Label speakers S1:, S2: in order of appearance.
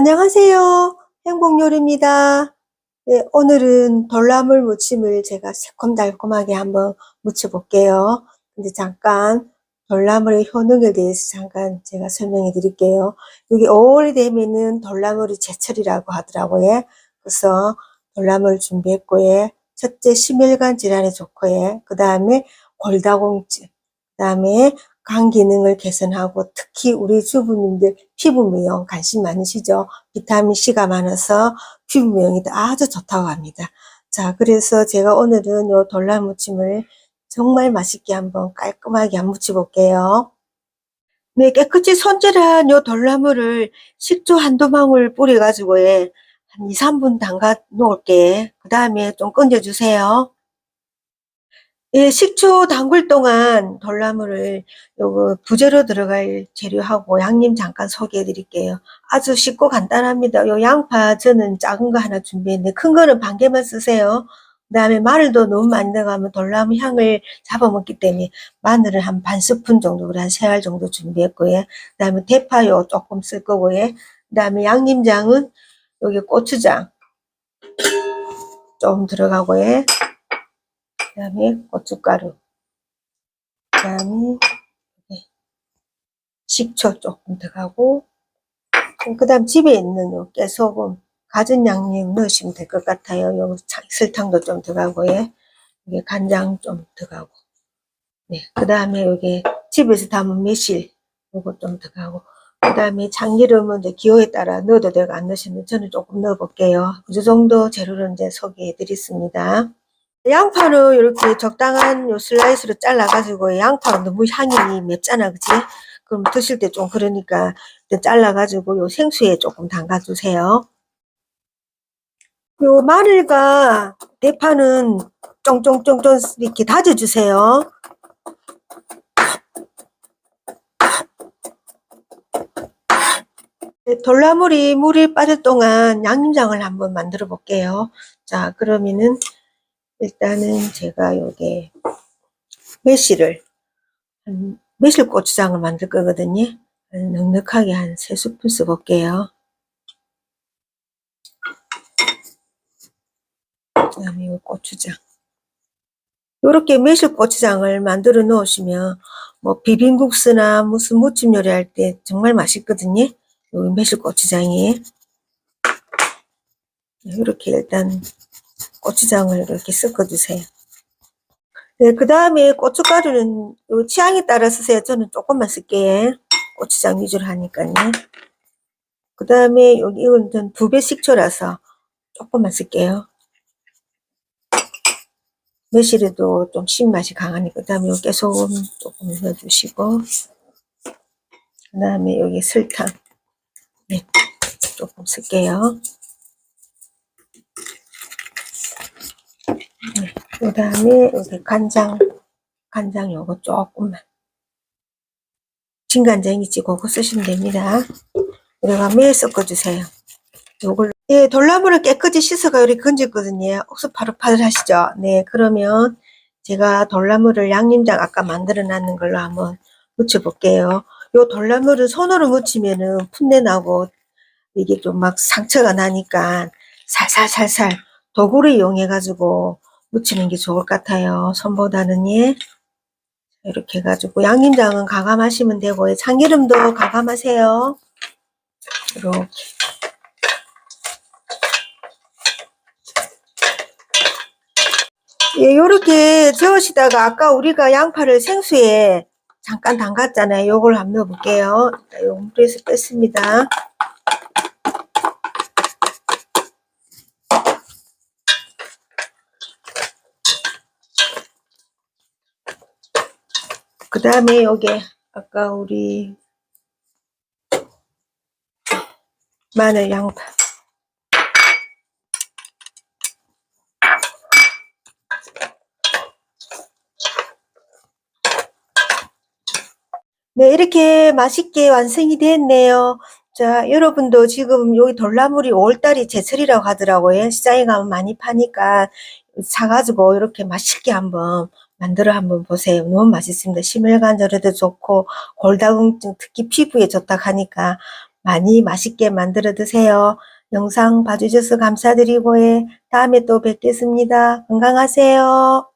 S1: 안녕하세요. 행복요리입니다. 네, 오늘은 돌나물 무침을 제가 새콤달콤하게 한번 무쳐볼게요. 근데 잠깐 돌나물의 효능에 대해서 잠깐 제가 설명해 드릴게요. 여기 5월이 되면은 돌나물이 제철이라고 하더라고요. 그래서 돌나물 준비했고요. 첫째 심혈관 질환에 좋고요. 그 다음에 골다공증, 그 다음에 간 기능을 개선하고 특히 우리 주부님들 피부 미용 관심 많으시죠? 비타민 C가 많아서 피부 미용이 아주 좋다고 합니다. 자, 그래서 제가 오늘은 요 돌날 무침을 정말 맛있게 한번 깔끔하게 한번 무쳐 볼게요. 네, 깨끗이 손질한 요 돌나물을 식초 한두 방울 뿌려가지고 예, 한 2, 3분 담가 놓을게. 그 다음에 좀 건져주세요. 예, 식초 담글 동안 돌나물을 요거 부재로 들어갈 재료하고 양념 잠깐 소개해 드릴게요. 아주 쉽고 간단합니다. 요 양파 저는 작은 거 하나 준비했는데 큰 거는 반 개만 쓰세요. 그 다음에 마늘도 너무 많이 들어가면 돌나무 향을 잡아먹기 때문에 마늘을 한 반 스푼 정도, 한 세 알 정도 준비했고요. 그 다음에 대파요 조금 쓸 거고요. 그 다음에 양념장은 여기 고추장 좀 들어가고요. 그 다음에 고춧가루, 그 다음에 식초 조금 들어가고, 그 다음 집에 있는 요 깨소금, 가진 양념 넣으시면 될 것 같아요. 요 설탕도 좀 들어가고요. 이게 간장 좀 들어가고, 네. 그 다음에 여기 집에서 담은 매실, 요거 좀 들어가고, 그 다음에 참기름은 이제 기호에 따라 넣어도 되고 안 넣으시면 저는 조금 넣어볼게요. 그 정도 재료를 이제 소개해 드렸습니다. 양파를 이렇게 적당한 요 슬라이스로 잘라가지고 양파가 너무 향이 맵잖아, 그치? 그럼 드실 때 좀 그러니까 잘라가지고 요 생수에 조금 담가주세요. 요 마늘과 대파는 쫑쫑쫑쫑 이렇게 다져주세요. 네, 돌나물이 물이 빠질 동안 양념장을 한번 만들어 볼게요. 자, 그러면은 일단은 제가 요게 매실을 한 매실 고추장을 만들 거거든요. 넉넉하게 한세 스푼 써볼게요. 그 다음에 요 고추장. 요렇게 매실 고추장을 만들어 놓으시면 뭐 비빔국수나 무슨 무침 요리할 때 정말 맛있거든요. 요 매실 고추장이 이렇게 일단 고추장을 이렇게 섞어주세요. 네, 그 다음에 고춧가루는 요 취향에 따라 쓰세요. 저는 조금만 쓸게요. 고추장 위주로 하니까요. 그 다음에 여기 이건 전 두 배 식초라서 조금만 쓸게요. 매실에도 좀 신맛이 강하니까 그 다음에 요 깨소금 조금 넣어주시고 그 다음에 여기 설탕 네, 조금 쓸게요. 그 다음에 여기 간장, 간장 요거 조금만. 진간장 있지, 그거 쓰시면 됩니다. 이렇게 섞어주세요. 요걸, 예, 돌나무를 깨끗이 씻어가 이렇게 건졌거든요. 옥수 파릇파릇 하시죠? 네, 그러면 제가 돌나무를 양념장 아까 만들어 놨는 걸로 한번 묻혀볼게요. 요 돌나무를 손으로 묻히면은 풋내 나고 이게 좀 막 상처가 나니까 살살살살 도구를 이용해가지고 묻히는 게 좋을 것 같아요. 손보다는 예. 이렇게 해가지고 양념장은 가감하시면 되고 참기름도 가감하세요. 이렇게. 예, 요렇게 저으시다가 아까 우리가 양파를 생수에 잠깐 담갔잖아요. 요걸 한번 넣어볼게요. 요 물에서 뺐습니다. 그 다음에 여기 아까 우리 마늘 양파. 네 이렇게 맛있게 완성이 됐네요. 자 여러분도 지금 여기 돌나물이 5월달이 제철이라고 하더라고요. 시장에 가면 많이 파니까 사가지고 이렇게 맛있게 한번 만들어 한번 보세요. 너무 맛있습니다. 심혈관절에도 좋고 골다공증 특히 피부에 좋다 하니까 많이 맛있게 만들어 드세요. 영상 봐주셔서 감사드리고, 예, 다음에 또 뵙겠습니다. 건강하세요.